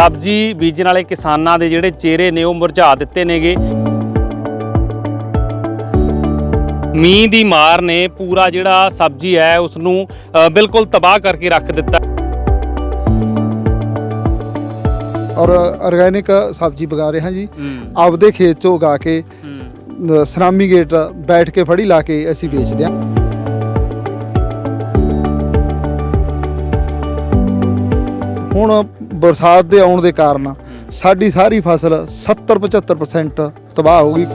ਸਬਜ਼ੀ ਬੀਜਣ ਵਾਲੇ ਕਿਸਾਨਾਂ ਦੇ ਜਿਹੜੇ ਚਿਹਰੇ ਨੇ ਉਹ ਮੁਰਝਾ ਦਿੱਤੇ ਨੇਗੇ। ਮੀਂਹ ਦੀ ਮਾਰ ਨੇ ਪੂਰਾ ਜਿਹੜਾ ਸਬਜ਼ੀ ਹੈ ਉਸ ਨੂੰ ਬਿਲਕੁਲ ਤਬਾਹ ਕਰਕੇ ਰੱਖ ਦਿੱਤਾ। ਔਰ ਆਰਗੈਨਿਕ ਸਬਜ਼ੀ ਉਗਾ ਰਹੇ ਹਾਂ ਜੀ। ਆਪਦੇ ਖੇਤ ਚੋਂ ਉਗਾ ਕੇ ਸਰਾਮੀ ਗੇਟ ਬੈਠ ਕੇ ਫੜੀ ਲਾ ਕੇ ਅਸੀਂ ਵੇਚਦੇ ਹਾਂ। ਹੁਣ ਬਰਸਾਤ ਦੇ ਆਉਣ ਦੇ ਕਾਰਨ ਸਾਡੀ ਸਾਰੀ ਫਸਲ 70 75% ਤਬਾਹ ਹੋ ਗਈ।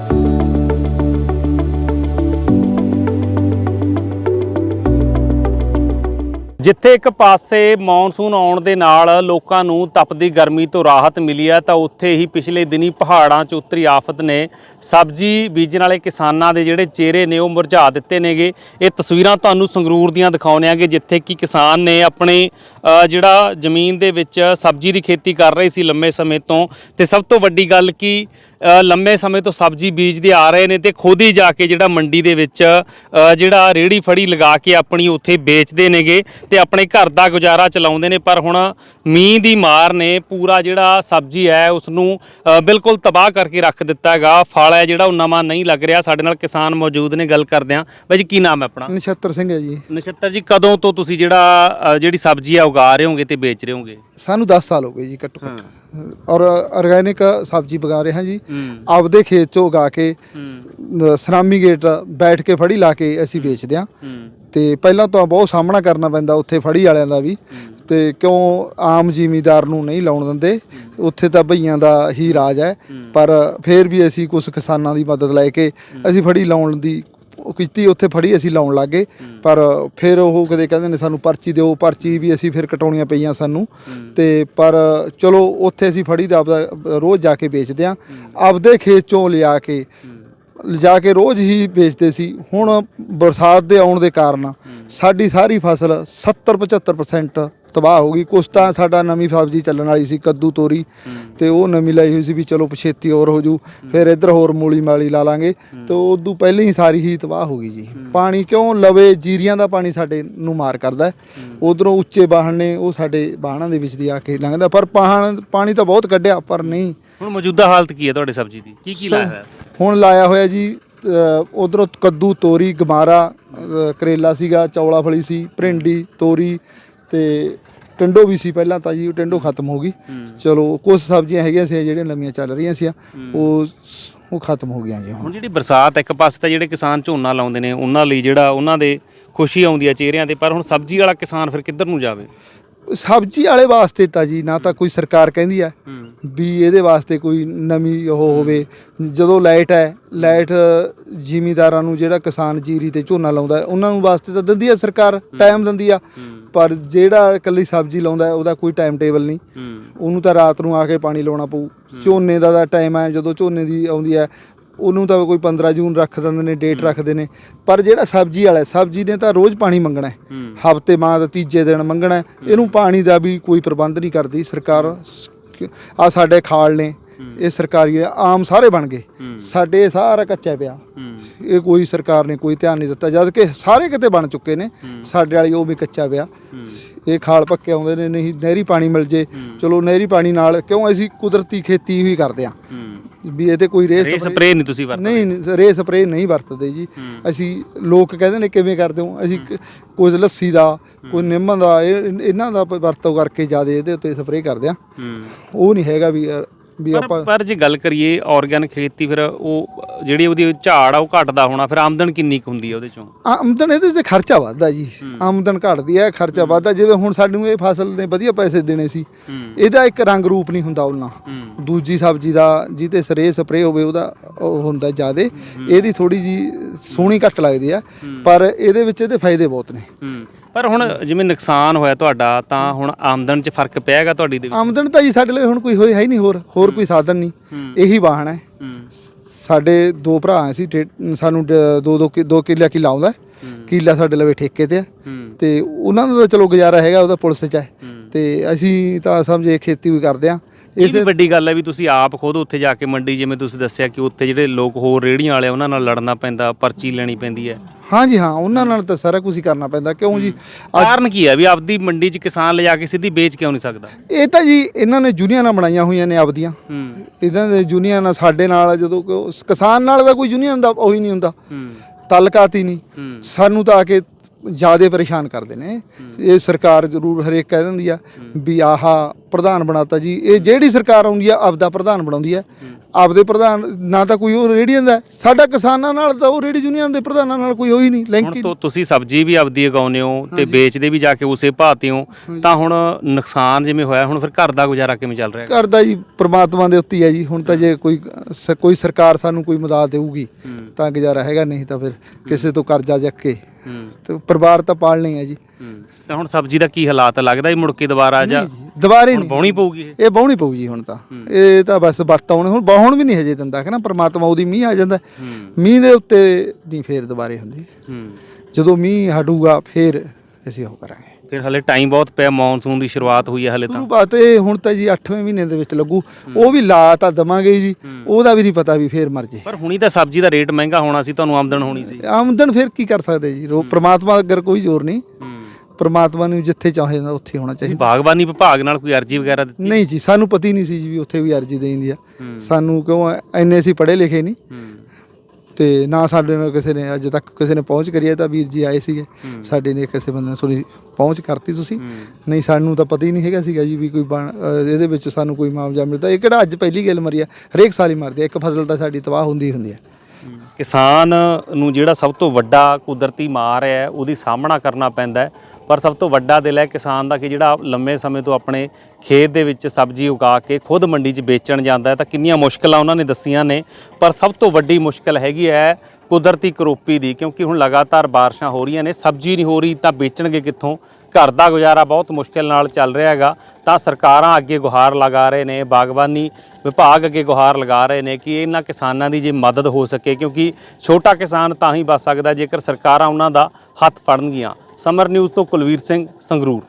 ਜਿੱਥੇ ਇੱਕ ਪਾਸੇ ਮੌਨਸੂਨ ਆਉਣ ਦੇ ਨਾਲ ਲੋਕਾਂ ਨੂੰ ਤਪਦੀ ਗਰਮੀ ਤੋਂ ਰਾਹਤ ਮਿਲੀ ਹੈ, ਤਾਂ ਉੱਥੇ ਹੀ ਪਿਛਲੇ ਦਿਨੀ ਪਹਾੜਾਂ 'ਚ ਉਤਰੀ ਆਫਤ ਨੇ। ਸਬਜ਼ੀ ਬੀਜਣ ਵਾਲੇ ਕਿਸਾਨਾਂ ਦੇ ਜਿਹੜੇ ਚਿਹਰੇ ਨੇ, ਉਹ ਮੁਰਝਾ ਦਿੱਤੇ ਨੇਗੇ। ਇਹ ਤਸਵੀਰਾਂ ਤੁਹਾਨੂੰ ਸੰਗਰੂਰ ਦੀਆਂ ਦਿਖਾਉਂਦੇ ਆਂਗੇ ਜਿੱਥੇ ਕਿ ਕਿਸਾਨ ਨੇ ਆਪਣੇ ਜਿਹੜਾ ਜ਼ਮੀਨ ਦੇ ਵਿੱਚ ਸਬਜ਼ੀ ਦੀ ਖੇਤੀ ਕਰ ਰਹੇ ਸੀ ਲੰਮੇ ਸਮੇਂ ਤੋਂ। ਤੇ ਸਭ ਤੋਂ ਵੱਡੀ ਗੱਲ ਕਿ ਲੰਮੇ ਸਮੇਂ ਤੋਂ ਸਬਜ਼ੀ ਬੀਜਦੇ ਆ ਰਹੇ ਨੇ ਤੇ ਖੁਦ ਹੀ ਜਾ ਕੇ ਜਿਹੜਾ ਮੰਡੀ ਦੇ ਵਿੱਚ ਜਿਹੜਾ ਰੇੜੀ ਫੜੀ ਲਗਾ ਕੇ ਆਪਣੀ ਉੱਥੇ ਵੇਚਦੇ ਨੇਗੇ ਤੇ ਆਪਣੇ ਘਰ ਦਾ ਗੁਜ਼ਾਰਾ ਚਲਾਉਂਦੇ ਨੇ। ਪਰ ਹੁਣ ਮੀਂਹ ਦੀ ਮਾਰ ਨੇ ਪੂਰਾ ਜਿਹੜਾ ਸਬਜ਼ੀ ਹੈ ਉਸ ਨੂੰ ਬਿਲਕੁਲ ਤਬਾਹ ਕਰਕੇ ਰੱਖ ਦਿੱਤਾ ਹੈਗਾ। ਫਲ ਹੈ ਜਿਹੜਾ ਉਹ ਨਵਾਂ ਨਹੀਂ ਲੱਗ ਰਿਹਾ। ਸਾਡੇ ਨਾਲ ਕਿਸਾਨ ਮੌਜੂਦ ਨੇ ਗੱਲ ਕਰਦੇ ਆਂ ਬਾਈ ਜੀ ਕੀ ਨਾਮ ਹੈ ਆਪਣਾ? ਨਛੱਤਰ ਸਿੰਘ ਹੈ ਜੀ। ਨਛੱਤਰ ਜੀ ਕਦੋਂ ਤੋਂ ਤੁਸੀਂ ਜਿਹੜਾ ਜਿਹੜੀ ਸਬਜ਼ੀ ਹੈ ਉਗਾ ਰਹੇ ਹੋਗੇ ਤੇ ਵੇਚ ਰਹੇ ਹੋਗੇ? ਸਾਨੂੰ 10 ਸਾਲ ਹੋ ਗਏ ਜੀ ਘੱਟੋ ਘੱਟ। ਔਰ ਆਰਗੈਨਿਕ ਸਬਜ਼ੀ ਉਗਾ ਰਹੇ ਹਾਂ ਜੀ। ਆਪਦੇ ਖੇਤ ਚੋਂ ਉਗਾ ਕੇ ਸਰਾਮੀ ਗੇਟ ਬੈਠ ਕੇ ਫੜੀ ਲਾ ਕੇ ਅਸੀਂ ਵੇਚਦੇ ਹਾਂ। ਤੇ ਪਹਿਲਾਂ ਤਾਂ ਬਹੁਤ ਸਾਹਮਣਾ ਕਰਨਾ ਪੈਂਦਾ ਉੱਥੇ ਫੜੀ ਵਾਲਿਆਂ ਦਾ ਵੀ। ਤੇ ਕਿਉਂ ਆਮ ਜ਼ਿਮੀਦਾਰ ਨੂੰ ਨਹੀਂ ਲਾਉਣ ਦਿੰਦੇ? ਉੱਥੇ ਤਾਂ ਭਈਆਂ ਦਾ ਹੀ ਰਾਜ ਹੈ। ਪਰ ਫਿਰ ਵੀ ਅਸੀਂ ਕੁਝ ਕਿਸਾਨਾਂ ਦੀ ਮਦਦ ਲੈ ਕੇ ਅਸੀਂ ਫੜੀ ਲਾਉਣ ਦੀ ਕਿਸ਼ਤੀ ਉੱਥੇ ਫੜੀ, ਅਸੀਂ ਲਾਉਣ ਲੱਗੇ। ਪਰ ਫਿਰ ਉਹ ਕਦੇ ਕਹਿੰਦੇ ਨੇ ਸਾਨੂੰ ਪਰਚੀ ਦਿਓ, ਪਰਚੀ ਵੀ ਅਸੀਂ ਫਿਰ ਕਟਾਉਣੀਆਂ ਪਈਆਂ ਸਾਨੂੰ। ਤੇ ਪਰ ਚਲੋ, ਉੱਥੇ ਅਸੀਂ ਫੜੀ ਦਾ ਆਪਦਾ, ਰੋਜ਼ ਜਾ ਕੇ ਵੇਚਦੇ ਆ ਆਪਦੇ ਖੇਤ ਚੋਂ ਲਿਆ ਕੇ, ਲਿਜਾ ਕੇ ਰੋਜ਼ ਹੀ ਵੇਚਦੇ ਸੀ। ਹੁਣ ਬਰਸਾਤ ਦੇ ਆਉਣ ਦੇ ਕਾਰਨ ਸਾਡੀ ਸਾਰੀ ਫਸਲ 70 75% ਤਬਾਹ ਹੋ ਗਈ। ਕੁਛ ਤਾਂ ਸਾਡਾ ਨਵੀਂ ਸਬਜ਼ੀ ਚੱਲਣ ਵਾਲੀ ਸੀ ਕੱਦੂ ਤੋਰੀ ਤੇ ਉਹ ਨਵੀਂ ਲਈ ਹੋਈ ਸੀ ਵੀ ਚਲੋ ਪਛੇਤੀ ਹੋਰ ਹੋ ਜੂ ਫਿਰ ਇੱਧਰ ਹੋਰ ਮੂਲੀ ਮਾਲੀ ਲਾ ਲਾਂਗੇ। ਤੇ ਉਦੋਂ ਪਹਿਲਾਂ ਹੀ ਸਾਰੀ ਹੀ ਤਬਾਹ ਹੋ ਗਈ ਜੀ। ਪਾਣੀ ਕਿਉਂ ਲਵੇ ਜੀਰੀਆਂ ਦਾ ਪਾਣੀ ਸਾਡੇ ਨੂੰ ਮਾਰ ਕਰਦਾ ਉਧਰੋਂ ਉੱਚੇ ਬਾਹਣ ਨੇ ਉਹ ਸਾਡੇ ਬਾਹਣਾਂ ਦੇ ਵਿੱਚ ਦੀ ਆ ਕੇ ਲੰਘਦਾ। ਪਰ ਪਾਹਣ ਪਾਣੀ ਤਾਂ ਬਹੁਤ ਕੱਢਿਆ ਪਰ ਨਹੀਂ। ਹੁਣ ਮੌਜੂਦਾ ਹਾਲਤ ਕੀ ਹੈ ਤੁਹਾਡੀ ਸਬਜ਼ੀ ਦੀ? ਕੀ ਕੀ ਲਾਇਆ ਹੈ ਹੁਣ ਲਾਇਆ ਹੋਇਆ ਜੀ ਉਧਰੋਂ ਕੱਦੂ ਤੋਰੀ ਗਮਾਰਾ ਕਰੇਲਾ ਸੀਗਾ ਚੌਲਾ ਫਲੀ ਸੀ ਭਿੰਡੀ ਤੋਰੀ ਤੇ ਟੰਡੋ ਵੀ ਸੀ ਪਹਿਲਾਂ ਤਾਂ ਜੀ ਉਹ ਟੰਡੋ ਖਤਮ ਹੋ ਗਈ। ਚਲੋ ਕੁਝ ਸਬਜ਼ੀਆਂ ਹੈਗੀਆਂ ਸੀ ਜਿਹੜੀਆਂ ਲੰਮੀਆਂ ਚੱਲ ਰਹੀਆਂ ਸੀ ਉਹ ਉਹ ਖਤਮ ਹੋ ਗਈਆਂ ਜੀ ਹੁਣ। ਜਿਹੜੀ ਬਰਸਾਤ ਇੱਕ ਪਾਸੇ ਤਾਂ ਜਿਹੜੇ ਕਿਸਾਨ ਝੋਨਾ ਲਾਉਂਦੇ ਨੇ ਉਹਨਾਂ ਲਈ ਜਿਹੜਾ ਉਹਨਾਂ ਦੇ ਖੁਸ਼ੀ ਆਉਂਦੀ ਹੈ ਚਿਹਰਿਆਂ ਤੇ ਪਰ ਹੁਣ ਸਬਜ਼ੀ ਵਾਲਾ ਕਿਸਾਨ ਫਿਰ ਕਿੱਧਰ ਨੂੰ ਜਾਵੇ? ਸਬਜ਼ੀ ਵਾਲੇ ਵਾਸਤੇ ਤਾਂ ਜੀ ਨਾ ਤਾਂ ਕੋਈ ਸਰਕਾਰ ਕਹਿੰਦੀ ਹੂੰ। ਵੀ ਇਹਦੇ ਵਾਸਤੇ ਕੋਈ ਨਵੀਂ ਉਹ ਹੋਵੇ। ਜਦੋਂ ਲਾਈਟ ਹੈ ਲਾਈਟ ਜ਼ਿਮੀਦਾਰਾਂ ਨੂੰ ਜਿਹੜਾ ਕਿਸਾਨ ਜੀਰੀ ਤੇ ਝੋਨਾ ਲਾਉਂਦਾ ਉਹਨਾਂ ਨੂੰ ਵਾਸਤੇ ਤਾਂ ਦਿੰਦੀ ਹੈ ਸਰਕਾਰ ਟਾਈਮ ਦਿੰਦੀ ਆ। ਪਰ ਜਿਹੜਾ ਇਕੱਲੀ ਸਬਜ਼ੀ ਲਾਉਂਦਾ ਉਹਦਾ ਕੋਈ ਟਾਈਮ ਟੇਬਲ ਨਹੀਂ। ਉਹਨੂੰ ਤਾਂ ਰਾਤ ਨੂੰ ਆ ਕੇ ਪਾਣੀ ਲਾਉਣਾ ਪਊ। ਝੋਨੇ ਦਾ ਦਾ ਟਾਈਮ ਹੈ ਜਦੋਂ ਝੋਨੇ ਦੀ ਆਉਂਦੀ ਹੈ ਉਹਨੂੰ ਤਾਂ ਕੋਈ 15 ਜੂਨ ਰੱਖ ਦਿੰਦੇ ਨੇ ਡੇਟ ਰੱਖਦੇ ਨੇ। ਪਰ ਜਿਹੜਾ ਸਬਜ਼ੀ ਵਾਲਾ ਸਬਜ਼ੀ ਨੇ ਤਾਂ ਰੋਜ਼ ਪਾਣੀ ਮੰਗਣਾ ਹੈ। ਹਫ਼ਤੇ ਬਾਅਦ ਤੀਜੇ ਦਿਨ ਮੰਗਣਾ। ਇਹਨੂੰ ਪਾਣੀ ਦਾ ਵੀ ਕੋਈ ਪ੍ਰਬੰਧ ਨਹੀਂ ਕਰਦੀ। ਸਰਕਾਰ ਆ ਸਾਡੇ ਖਾਲ ਨੇ। ਇਹ ਸਰਕਾਰੀ ਆਮ ਸਾਰੇ ਬਣ ਗਏ। ਸਾਡੇ ਸਾਰਾ ਕੱਚਾ ਪਿਆ। ਇਹ ਕੋਈ ਸਰਕਾਰ ਨੇ ਕੋਈ ਧਿਆਨ ਨਹੀਂ ਦਿੱਤਾ ਜਦ ਕਿ ਸਾਰੇ ਕਿਤੇ ਬਣ ਚੁੱਕੇ ਨੇ। ਸਾਡੇ ਵਾਲੀ ਉਹ ਵੀ ਕੱਚਾ ਪਿਆ। ਇਹ ਖਾਲ ਪੱਕੇ ਆਉਂਦੇ ਨੇ ਨਹੀਂ ਨਹਿਰੀ ਪਾਣੀ ਮਿਲ ਜੇ। ਚਲੋ ਨਹਿਰੀ ਪਾਣੀ ਨਾਲ ਕਿਉਂ ਅਸੀਂ ਕੁਦਰਤੀ ਖੇਤੀ ਹੀ ਕਰਦੇ ਆ? ਵੀ ਇਹ ਤੇ ਕੋਈ ਰੇ ਰੇ ਸਪਰੇ ਨਹੀਂ ਤੁਸੀਂ ਵਰਤਦੇ। ਨਹੀਂ ਨਹੀਂ, ਰੇ ਸਪਰੇ ਨਹੀਂ ਵਰਤਦੇ ਜੀ। ਅਸੀਂ ਲੋਕ ਕਹਿੰਦੇ ਨੇ ਕਿਵੇਂ ਕਰਦੇ ਹੋ? ਅਸੀਂ ਕੁਝ ਲੱਸੀ ਦਾ ਕੋਈ ਨਿੰਮ ਦਾ ਇਹ ਇਹਨਾਂ ਦਾ ਵਰਤੋਂ ਕਰਕੇ ਜ਼ਿਆਦਾ ਇਹਦੇ ਉੱਤੇ ਸਪਰੇ ਕਰਦੇ ਆ। ਉਹ ਨਹੀਂ ਹੈਗਾ ਵੀ ਵੀ ਪਰ ਆਪਾਂ ਪਰ ਜੇ ਗੱਲ ਕਰੀਏ ਆਰਗੈਨਿਕ ਖੇਤੀ ਫਿਰ ਉਹ ਜਿਹੜੀ ਉਹਦੀ ਝਾੜ ਆ ਉਹ ਘਟਦਾ ਹੋਣਾ ਫਿਰ ਆਮਦਨ ਕਿੰਨੀ ਕੁ ਹੁੰਦੀ ਹੈ ਉਹਦੇ ਚੋਂ? ਆਮਦਨ ਇਹਦੇ ਤੇ ਖਰਚਾ ਵੱਧਦਾ ਜੀ। ਆਮਦਨ ਘਟਦੀ ਹੈ ਖਰਚਾ ਵੱਧਦਾ। ਜਿਵੇਂ ਹੁਣ ਸਾਨੂੰ ਇਹ ਫਸਲ ਨੇ ਵਧੀਆ ਪੈਸੇ ਦੇਣੇ ਸੀ ਹੂੰ। ਇਹਦਾ ਇੱਕ ਰੰਗ ਰੂਪ ਨਹੀਂ ਹੁੰਦਾ ਉਹਨਾਂ। ਹੂੰ। ਦੂਜੀ ਸਬਜ਼ੀ ਦਾ ਜਿਹਤੇ ਸਰੇ ਸਪਰੇ ਹੋਵੇ ਉਹਦਾ ਉਹ ਹੁੰਦਾ ਜਿਆਦੇ। ਇਹਦੀ ਥੋੜੀ ਜੀ ਸੋਹਣੀ ਘੱਟ ਲੱਗਦੀ ਆ ਪਰ ਇਹਦੇ ਵਿੱਚ ਇਹਦੇ ਫਾਇਦੇ ਬਹੁਤ ਨੇ। ਹੂੰ। ਪਰ ਹੁਣ ਜਿਵੇਂ ਨੁਕਸਾਨ ਹੋਇਆ ਤੁਹਾਡਾ ਤਾਂ ਹੁਣ ਆਮਦਨ 'ਚ ਫ਼ਰਕ ਪਿਆਗਾ ਤੁਹਾਡੀ ਦੇ ਵਿੱਚ? ਆਮਦਨ ਤਾਂ ਜੀ ਸਾਡੇ ਲਈ ਹੁਣ ਕੋਈ ਹੋਈ ਹੈ ਨਹੀਂ ਹੋਰ ਹੋਰ ਕੋਈ ਸਾਧਨ ਨਹੀਂ। ਇਹੀ ਵਾਹਨ ਹੈ। ਸਾਡੇ ਦੋ ਭਰਾ ਸੀ ਸਾਨੂੰ ਦੋ ਦੋ ਦੋ ਕਿੱਲਾ ਕਿੱਲਾ ਆਉਂਦਾ ਕਿੱਲਾ ਸਾਡੇ ਲਵੇ ਠੇਕੇ ਤੇ ਆ ਤੇ ਉਹਨਾਂ ਦਾ ਤਾਂ ਚਲੋ ਗੁਜ਼ਾਰਾ ਹੈਗਾ ਉਹਦਾ ਪੁਲਿਸ 'ਚ ਹੂੰ। ਤੇ ਅਸੀਂ ਤਾਂ ਸਮਝੇ ਖੇਤੀ ਵੀ ਕਰਦੇ ਆ ਇਹ ਵੀ ਵੱਡੀ ਗੱਲ ਹੈ ਵੀ ਤੁਸੀਂ ਆਪ ਖੁਦ ਉੱਥੇ ਜਾ ਕੇ ਮੰਡੀ ਜਿਵੇਂ ਤੁਸੀਂ ਦੱਸਿਆ ਕਿ ਉੱਥੇ ਜਿਹੜੇ ਲੋਕ ਹੋਰ ਰੇੜੀਆਂ ਵਾਲੇ ਉਹਨਾਂ ਨਾਲ ਲੜਨਾ ਪੈਂਦਾ ਪਰਚੀ ਲੈਣੀ ਪੈਂਦੀ ਹੈ। ਹਾਂਜੀ ਹਾਂ ਉਹਨਾਂ ਨਾਲ ਤਾਂ ਸਾਰਾ ਕੁਝ ਹੀ ਕਰਨਾ ਪੈਂਦਾ ਕਿਉਂ ਜੀ? ਕਾਰਨ ਕੀ ਹੈ ਵੀ ਆਪਦੀ ਮੰਡੀ 'ਚ ਕਿਸਾਨ ਲਿਜਾ ਕੇ ਸਿੱਧੀ ਵੇਚ ਕਿਉਂ ਨਹੀਂ ਸਕਦਾ? ਇਹ ਤਾਂ ਜੀ ਇਹਨਾਂ ਨੇ ਯੂਨੀਅਨਾਂ ਬਣਾਈਆਂ ਹੋਈਆਂ ਨੇ ਆਪਦੀਆਂ। ਹੂੰ। ਇਹਨਾਂ ਦੇ ਯੂਨੀਅਨ ਸਾਡੇ ਨਾਲ ਜਦੋਂ ਕਿਸਾਨ ਨਾਲ ਦਾ ਕੋਈ ਯੂਨੀਅਨ ਦਾ ਉਹੀ ਨਹੀਂ ਹੁੰਦਾ। ਹੂੰ। ਤਾਲਕਾਤ ਹੀ ਨਹੀਂ। ਸਾਨੂੰ ਤਾਂ ਆ ਕੇ ਜਿਆਦੇ ਪਰੇਸ਼ਾਨ ਕਰਦੇ ਨੇ। ਇਹ ਸਰਕਾਰ ਜ਼ਰੂਰ ਹਰੇਕ ਕਹਿ ਦਿੰਦੀ ਆ ਵੀ ਆਹਾ ਪ੍ਰਧਾਨ ਬਣਾਤਾ ਜੀ। ਇਹ ਜਿਹੜੀ ਸਰਕਾਰ ਆਉਂਦੀ ਆ ਆਪਦਾ ਪ੍ਰਧਾਨ ਬਣਾਉਂਦੀ ਆ। ਆਪਦੇ ਪ੍ਰਧਾਨ ਨਾ ਤਾਂ ਕੋਈ ਉਹ ਰੇੜੀਆਂ ਦਾ ਸਾਡਾ ਕਿਸਾਨਾਂ ਨਾਲ ਤਾਂ ਉਹ ਰੇੜੀ ਯੂਨੀਅਨ ਦੇ ਪ੍ਰਧਾਨਾਂ ਨਾਲ ਕੋਈ ਹੋਈ ਨਹੀਂ ਲਿੰਕ ਹੁਣ ਹੀ ਤੋਂ ਤੁਸੀਂ ਸਬਜ਼ੀ ਵੀ ਆਪਦੀ ਉਗਾਉਂਦੇ ਹੋ ਤੇ ਵੇਚਦੇ ਵੀ ਜਾ ਕੇ ਉਸੇ ਭਾਅ ਤੇ ਹੋ ਤਾਂ ਹੁਣ ਨੁਕਸਾਨ ਜਿਵੇਂ ਹੋਇਆ ਹੁਣ ਫਿਰ ਘਰ ਦਾ ਗੁਜ਼ਾਰਾ ਕਿਵੇਂ ਚੱਲ ਰਿਹਾ? ਕਰਦਾ ਜੀ ਪ੍ਰਮਾਤਮਾ ਦੇ ਉੱਤੇ ਹੀ ਜੀ। ਹੁਣ ਤਾਂ ਜੇ ਕੋਈ ਸ- ਕੋਈ ਸਰਕਾਰ ਸਾਨੂੰ ਕੋਈ ਮਦਦ ਦੇਊਗੀ ਹੂੰ। ਤਾਂ ਗੁਜ਼ਾਰਾ ਹੈਗਾ ਨਹੀਂ ਤਾਂ ਫਿਰ ਕਿਸੇ ਤੋਂ ਕਰਜ਼ਾ ਚੱਕ ਕੇ ਹੂੰ। ਤੇ ਪਰਿਵਾਰ ਤਾਂ ਪਾਲਣੇ ਆ ਜੀ। ਹੂੰ। ਤਾਂ ਹੁਣ ਸਬਜ਼ੀ ਦਾ ਕੀ ਹਾਲਾਤ ਹੈ ਲੱਗਦਾ ਵੀ ਮੁੜ ਕੇ ਦੁਬਾਰਾ ਜਾ। ਦੁਬਾਰੇ ਹੁਣ ਨਹੀਂ। ਬਾਉਣੀ ਪਊਗੀ ਇਹ? ਇਹ ਬਾਉਣੀ ਪਊ ਜੀ ਹੁਣ ਤਾਂ। ਇਹ ਤਾਂ ਬਸ ਬੱਤ ਆਉਣੇ ਹੁਣ ਬਾਹਣ ਵੀ ਨਹੀਂ ਹਜੇ ਦਿੰਦਾ ਹੈ ਨਾ ਪ੍ਰਮਾਤਮਾ ਉਹਦੀ ਮੀਂਹ ਆ ਜਾਂਦਾ। ਮੀਂਹ ਦੇ ਉੱਤੇ ਨਹੀਂ ਫੇਰ ਦੁਬਾਰੇ ਹੁੰਦੀ। ਹੂੰ। ਜਦੋਂ ਮੀਂਹ ਹਟੂਗਾ ਫੇਰ ਅਸੀਂ ਉਹ ਕਰਾਂਗੇ। ਫਿਰ ਹਲੇ ਟਾਈਮ ਬਹੁਤ ਪਿਆ ਮੌਨਸੂਨ ਦੀ ਸ਼ੁਰੂਆਤ ਹੋਈ ਹੈ ਹਲੇ ਤਾਂ। ਸ਼ੁਰੂਆਤ ਇਹ ਹੁਣ ਤਾਂ ਜੀ 8ਵੇਂ ਮਹੀਨੇ ਦੇ ਵਿੱਚ ਲੱਗੂ। ਉਹ ਵੀ ਲਾ ਤਾਂ ਦਵਾਂਗੇ ਜੀ। ਉਹਦਾ ਵੀ ਨਹੀਂ ਪਤਾ ਵੀ ਫੇਰ ਮਰ ਜੇ। ਪਰ ਹੁਣੀ ਤਾਂ ਸਬਜ਼ੀ ਦਾ ਰੇਟ ਮਹਿੰਗਾ ਹੋਣਾ ਸੀ ਤੁਹਾਨੂੰ ਆਮਦਨ ਹੋਣੀ ਸੀ। ਆਮਦਨ ਫਿਰ ਕੀ ਕਰ ਸਕਦੇ ਜੀ? ਰੋ ਪ੍ਰਮਾਤਮਾ ਅਗਰ ਕੋਈ ਜ਼ੋਰ ਨਹੀਂ। ਪ੍ਰਮਾਤਮਾ ਨੂੰ ਜਿੱਥੇ ਚਾਹੇ ਨਾ ਉੱਥੇ ਹੋਣਾ ਚਾਹੀਦਾ। ਬਾਗਬਾਨੀ ਵਿਭਾਗ ਨਾਲ ਕੋਈ ਅਰਜੀ ਵਗੈਰਾ ਦਿੱਤੀ? ਨਹੀਂ ਜੀ ਸਾਨੂੰ ਪਤਾ ਹੀ ਨਹੀਂ ਸੀ ਜੀ ਵੀ ਉੱਥੇ ਵੀ ਅਰਜੀ ਦੇਣੀ ਆ। ਹੂੰ। ਸਾਨੂੰ ਕਿਉਂ ਐਨੇ ਅਸੀਂ ਪੜ੍ਹੇ ਲਿਖੇ ਨਹੀਂ। ਹੂੰ। ਤੇ ਨਾ ਸਾਡੇ ਨਾਲ ਕਿਸੇ ਨੇ ਅੱਜ ਤੱਕ ਕਿਸੇ ਨੇ ਪਹੁੰਚ ਕਰੀ ਹੈ ਤਾਂ ਵੀਰ ਜੀ ਆਏ ਸੀਗੇ। ਹੂੰ। ਸਾਡੇ ਨੇ ਕਿਸੇ ਬੰਦੇ ਨੇ ਸੁਣੀ ਪਹੁੰਚ ਕਰਤੀ ਤੁਸੀਂ। ਹੂੰ। ਨਹੀਂ ਸਾਨੂੰ ਤਾਂ ਪਤਾ ਹੀ ਨਹੀਂ ਹੈਗਾ ਸੀਗਾ ਜੀ ਵੀ ਕੋਈ ਬਣ- ਅਹ ਇਹਦੇ ਵਿੱਚ ਸਾਨੂੰ ਕੋਈ ਮੁਆਵਜ਼ਾ ਮਿਲਦਾ। ਇਹ ਕਿਹੜਾ ਅੱਜ ਪਹਿਲੀ ਗੱਲ ਮਰੀ ਆ? ਹਰੇਕ ਸਾਲ ਹੀ ਮਰਦੀ ਆ। ਇੱਕ ਫਸਲ ਤਾਂ ਸਾਡੀ ਤਬਾਹ ਹੁੰਦੀ ਹੀ ਹੁੰਦੀ ਹੈ ਕਿਸਾਨ ਨੂੰ ਜਿਹੜਾ ਸਭ ਤੋਂ ਵੱਡਾ ਕੁਦਰਤੀ ਮਾਰ ਹੈ, ਉਹਦੀ ਸਾਹਮਣਾ ਕਰਨਾ ਪੈਂਦਾ ਪਰ ਸਭ ਤੋਂ ਵੱਡਾ ਦਿਲ ਹੈ ਕਿਸਾਨ ਦਾ ਕਿ ਜਿਹੜਾ ਲੰਮੇ ਸਮੇਂ ਤੋਂ ਆਪਣੇ ਖੇਤ ਦੇ ਵਿੱਚ ਸਬਜ਼ੀ ਉਗਾ ਕੇ ਖੁਦ ਮੰਡੀ 'ਚ ਵੇਚਣ ਜਾਂਦਾ ਹੈ। ਤਾਂ ਕਿੰਨੀਆਂ ਮੁਸ਼ਕਲਾਂ ਉਹਨਾਂ ਨੇ ਦੱਸੀਆਂ ਨੇ, ਪਰ ਸਭ ਤੋਂ ਵੱਡੀ ਮੁਸ਼ਕਲ ਹੈਗੀ ਹੈ ਕੁਦਰਤੀ ਕਰੋਪੀ ਦੀ, ਕਿਉਂਕਿ ਹੁਣ ਲਗਾਤਾਰ ਬਾਰਿਸ਼ਾਂ ਹੋ ਰਹੀਆਂ ਨੇ, ਸਬਜ਼ੀ ਨਹੀਂ ਹੋ ਰਹੀ ਤਾਂ ਵੇਚਣਗੇ ਕਿੱਥੋਂ? ਘਰ ਦਾ ਗੁਜ਼ਾਰਾ ਬਹੁਤ ਮੁਸ਼ਕਿਲ ਨਾਲ ਚੱਲ ਰਿਹਾ ਹੈਗਾ। ਤਾਂ ਸਰਕਾਰਾਂ ਅੱਗੇ ਗੁਹਾਰ ਲਗਾ ਰਹੇ ਨੇ, ਬਾਗਬਾਨੀ ਵਿਭਾਗ ਅੱਗੇ ਗੁਹਾਰ ਲਗਾ ਰਹੇ ਨੇ ਕਿ ਇਹਨਾਂ ਕਿਸਾਨਾਂ ਦੀ ਜੇ ਮਦਦ ਹੋ ਸਕੇ, ਕਿਉਂਕਿ ਛੋਟਾ ਕਿਸਾਨ ਤਾਂ ਹੀ ਬਚ ਸਕਦਾ ਜੇਕਰ ਸਰਕਾਰਾਂ ਉਹਨਾਂ ਦਾ ਹੱਥ ਫੜਨਗੀਆਂ। ਸਮਰ ਨਿਊਜ਼ ਤੋਂ ਕੁਲਵੀਰ ਸਿੰਘ ਸੰਗਰੂਰ।